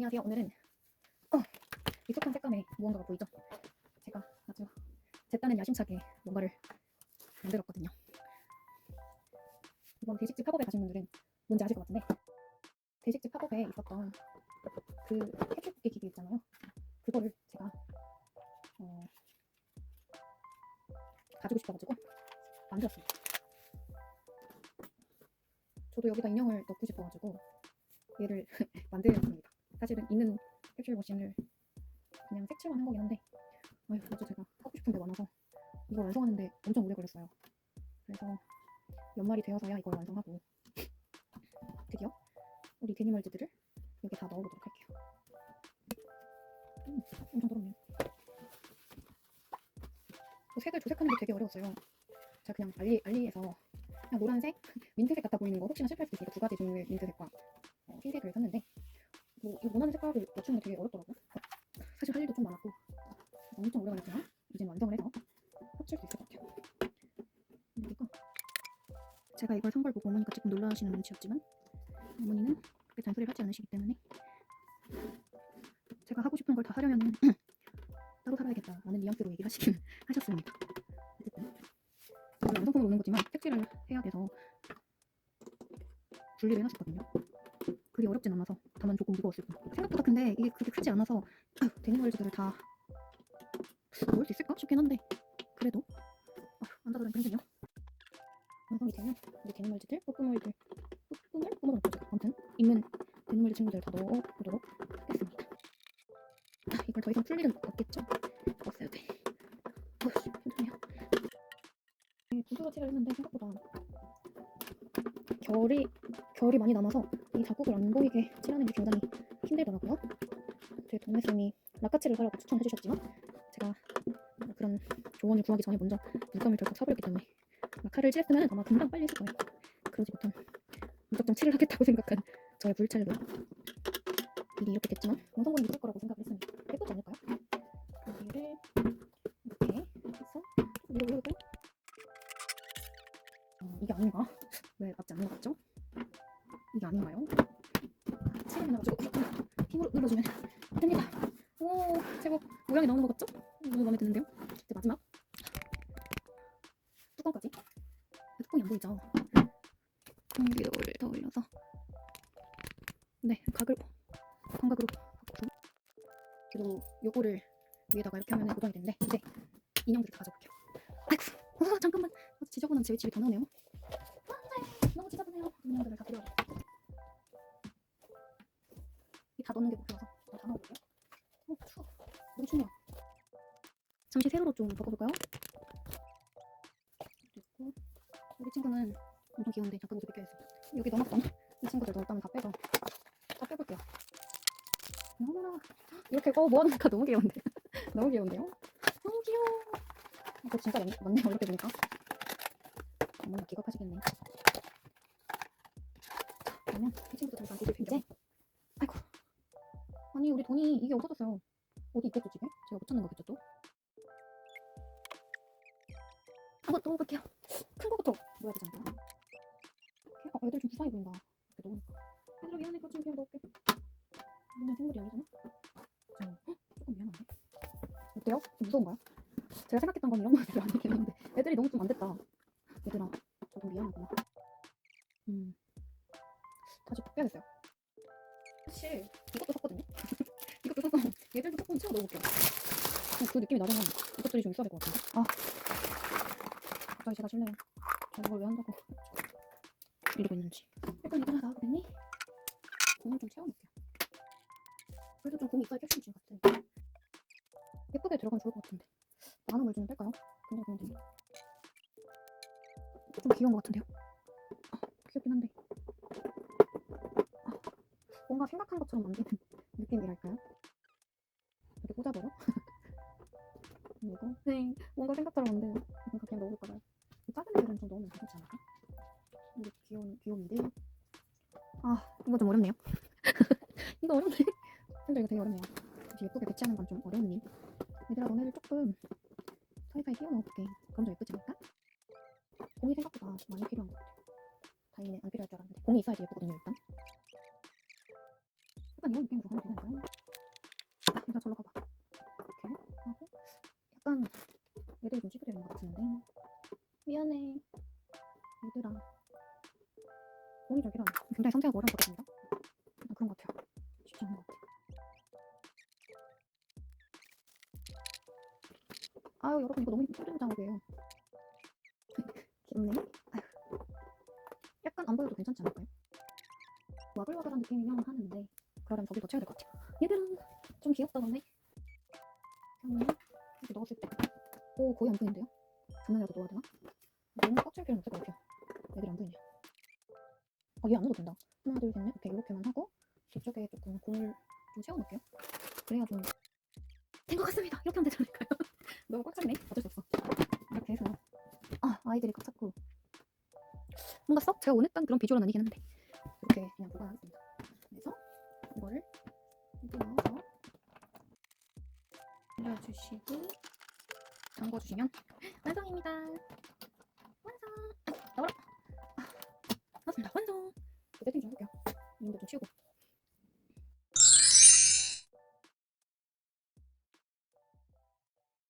안녕하세요. 오늘은 어, 익숙한 색감의 무언가가 보이죠? 제가 아주 제 딴엔 야심차게 뭔가를 만들었거든요. 이번 대식집 팝업에 가신 분들은 뭔지 아실 것 같은데 대식집 팝업에 있었던 그 쿠키 기계 있잖아요. 그거를 제가 어, 가지고 싶어가지고 만들었습니다. 저도 여기다 인형을 넣고 싶어가지고 얘를 만들었습니다. 사실은 있는 캡슐 머신을 그냥 색칠만 한 거긴 한데 아유 아주 제가 하고 싶은 게 많아서 이걸 완성하는데 엄청 오래 걸렸어요. 그래서 연말이 되어서야 이걸 완성하고 드디어 우리 데니멀즈들을 여기 다 넣어보도록 할게요. 음, 엄청 더럽네요. 그 색을 조색하는 게 되게 어려웠어요. 제가 그냥 알리, 알리에서 그냥 노란색, 민트색 같아 보이는 거 혹시나 실패할 수도 있으니까 두 가지 종류의 민트색과 어, 흰색을 샀는데 맞추는 게 되게 어렵더라고요. 사실 할 일도 좀 많았고 엄청 오래 걸렸지만 이제 완성을 해서 합칠 수 있을 것 같아요. 그러니까 제가 이걸 산걸 보고 어머니가 조금 놀라시는 눈치였지만 어머니는 그렇게 잔소리를 하지 않으시기 때문에 제가 하고 싶은 걸 다 하려면 따로 살아야겠다 라는 뉘앙스로 얘기하시긴 하셨습니다. 어쨌든 이걸 완성품으로 오는 거지만 색칠을 해야 돼서 분리를 해놨었거든요. 그게 어렵진 않아서 다만 조금 무거웠을 뿐. 생각보다 근데 이게 그렇게 크지 않아서 아휴, 데니멀즈들을 다 넣을 수 있을까 싶긴 한데 그래도 아휴, 앉아보니까 힘드네요. 완성이 되면 우리 데니멀즈들, 뽀뽀물들, 뽀뽀물? 뽀뽀물 뭐죠? 아무튼 있는 데니멀즈 친구들 다 넣어보도록 하겠습니다. 아, 이걸 더 이상 풀 일은 없겠죠? 없어야 돼. 어휴, 힘드네요. 이 붓으로 칠을 했는데 생각보다 결이 결이 많이 남아서 이 자국을 안 보이게 칠하는 게 굉장히 힘들더라고요. 제 동네쌤이 라카치를 사라고 추천해 주셨지만 제가 뭐 그런 조언을 구하기 전에 먼저 물감을 덜컥 사버렸기 때문에 라카를 칠했으면 아마 금방 빨리 했을 거예요. 그러지 못한 무작정 칠을 하겠다고 생각한 저의 불찰로 일이 이렇게 됐지만 완성본이 있을 거라고 생각을 했습니다. 예쁘지 않을까요? 여기를 이렇게 해서 올리고 어, 이게 아닌가? 왜 맞지 않는 것 같죠? 눌러주면 됩니다. 오, 제법 모양이 것 같죠? 너무 마음에 드는데요? 이제 마지막 뚜껑까지. 뚜껑이 안 보이죠? 공기를 더 올려서 네, 각을 광각으로 그리고 요거를 위에다가 이렇게 하면 고정이 되는데 이제 인형들을 다 가져볼게요. 아이고, 와 잠깐만 지저분한 제 집이 다 나오네요. 너무 지저분해요. 인형들을 다. 이 다 넣는 게 목표라서 다, 다 넣어볼게요. 어, 추워. 너무 춥네요. 잠시 세로로 좀 바꿔볼까요? 됐고 우리 친구는 엄청 귀여운데 잠깐 옷을 벗겨야겠어. 여기 넣어놨던 이 친구들 넣었다면 다 빼서 다 빼볼게요. 너무나 이렇게 어 모아놓으니까 너무 귀여운데 너무 귀여운데요? 너무 귀여워. 이거 진짜 많, 많네요 이렇게 보니까. 어머니 기겁하시겠네. 그러면 이다 뒤질 이제 아니 우리 돈이 이게 없어졌어요. 어디 있겠죠 집에? 제가 못 찾는 거겠죠 또? 한번 넣어볼게요. 큰 거부터 넣어야 되지 않나? 어, 애들 좀 불쌍해 보인다. 이렇게 넣으니까. 얘들아 미안해. 좀 그냥 넣을게. 너네 생물이 아니잖아? 저 헉, 조금 미안한데? 어때요? 좀 무서운가요? 제가 생각했던 건 이런 거들 아니긴 한데 애들이 너무 좀 안 됐다. 얘들아 조금 미안하구나. 음 다시 빼야겠어요. 사실 이것도 샀거든요. 이것도 사서 얘들도 조금 채워 넣어볼게요. 어, 그 느낌이 나잖아. 이것들이 좀 있어야 될 것 같은데. 아 갑자기 제가 싫네요. 제가 이걸 왜 한다고 이러고 있는지. 일단 이거 하나 나왔겠니? 공을 좀 채워놓을게요. 그래도 좀 공이 있어야 캡슐 같아. 예쁘게 들어가면 좋을 것 같은데. 많은 걸 좀 뺄까요? 굉장히 좋은데. 좀 귀여운 것 같은데요? 아, 귀엽긴 한데. 아, 뭔가 생각한 것처럼 만드는 느낌이랄까요? 꽂아버려? 이거? 네, 뭔가 생각처럼 만드는 이거 그냥 넣어볼까 봐요. 이 작은 애들은 좀 넣으면 괜찮지 않을까? 이게 귀여운, 귀여운데. 아, 이거 좀 어렵네요. 이거 어렵네. 근데 이거 되게 어렵네요. 예쁘게 배치하는 건 좀 어려운 일. 얘들아, 너네를 조금 사이사이 끼워 넣어볼게. 그럼 좀 예쁘지 않을까? 공이 생각보다 많이 필요한 것 같아요. 다행이네, 안 필요할 줄 알았는데. 공이 있어야지 예쁘거든요, 일단. 얘들아. 몸이 저기라 굉장히 섬세하고 어려운 것같습니다 그런 것 같아요. 쉽지 않은 것 같아요. 아유 여러분 이거 너무 힘든 작업이에요. 귀엽네. 아유. 약간 안 보여도 괜찮지 않을까요? 와글와글한 느낌이면 하는데 그러려면 거기 더 쳐야 될 것 같아요. 얘들아 좀 귀엽다 근데? 그러면 이렇게 넣었을 때오 거의 안 보이는데요? 조명이라도 넣어야 되나? 너무 꽉 채울 필요는 없을 것 같아요. 애들이 안 보이네요. 아, 얘안 넣어도 된다. 하나, 둘, 셋, 넷. 오케이, 이렇게만 하고 뒤쪽에 조금 공을 좀 채워놓을게요. 그래야 좀 된 것 같습니다. 이렇게 하면 되지 않을까요? 너무 꽉 찼네. 어쩔 수 없어. 이렇게 해서 아 아이들이 꽉 찼고 뭔가 썩 제가 원했던 그런 비주얼은 아니긴 한데 이렇게 그냥 보관하겠습니다. 그래서 이거를 이렇게 넣어서 올려주시고 담궈주시면 완성입니다.